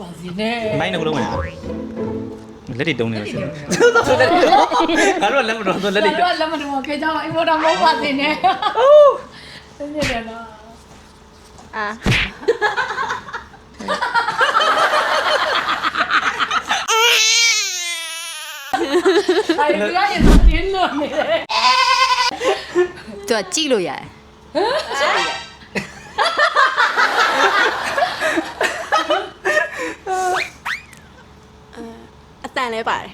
ပါစီနဲ့မိုင်းတစ်ခုလုံးဝင်လက်တွေတုံးနေလို့ရှိရင်သို့တော့လက်တွေငါတို့ကလက်မတော်ဆိုလက်တွေတော့လက်မတော်ခဲကြအောင်အိမ်ပေါ်တော့မဟုတ်ပါစေနဲ့ဟုတ်နေတယ်နော်အာအဲ့ဒီကရင်ပြင်းလို့နေတယ်သူကကြည့်လို့ရတယ်အတ န်လဲပါတယ်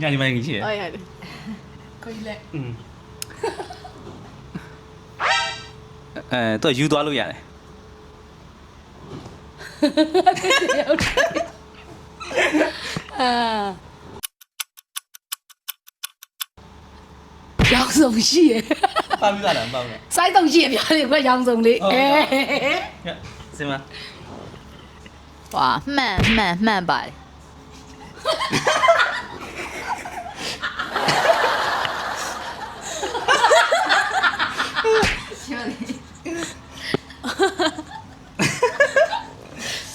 ညာဒီမိုင်းကြီးရှိတယ်ဟုတ်ရတယ်ကိုကြီးလက်อืมအဲတော့ယူသွားလို့ရတယ်အာရောင်စုံရှိရပါပြီးသားလားပါဘူးလားစိုက်တုံရှိရပြားလေးခွဲရောင်စုံလေးဟုတ်အဲညစင်မဟွာမှန်မှန်မှန်ပါတယ်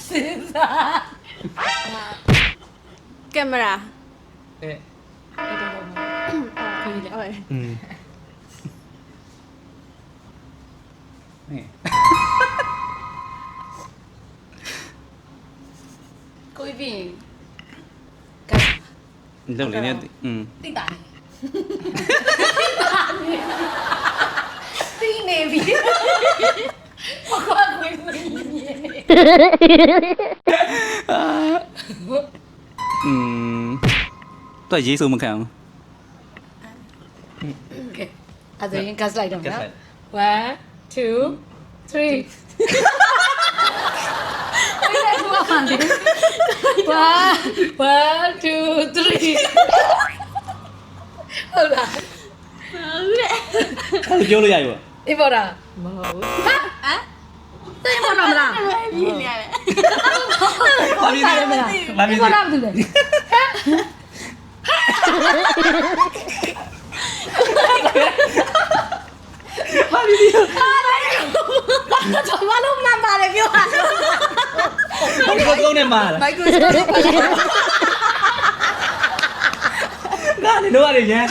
စဉ်းစားကင်မရာအဲအဲ့တော့ကိုကြီးလက်ဟုတ်อืมဟဲ့ကိုကြီးပြင်ကဲ လောက်လေးနဲ့อืม တိတာတိနေပြီဘာကွာကိုကြီးမင်းနေ อืมတော့ရေးဆိုမခံဘူး ကဲအဲ့ဒါရင်ကတ်လိုက်တော့ ကတ် နော် လိုက် 1 2 3ဘယ်လိုမှမလဲ1 2 3ဟုတ်လားအဲ့ပြောလို့ရရောအေးပေါ်တာမဟုတ်ဘူးဟာဟမ်သိမလားမလားပြင်းနေရတယ်ပါပြီးသားမလားပါပြီးပေါ်တာသားမသိလေကျွန်မလုံးမှန်ပါတယ်ပြောတာဟုတ်ကောကောနဲ့မာလားမိုက်ခရိုစကော့ပါလား ငါနေတော့ရရန်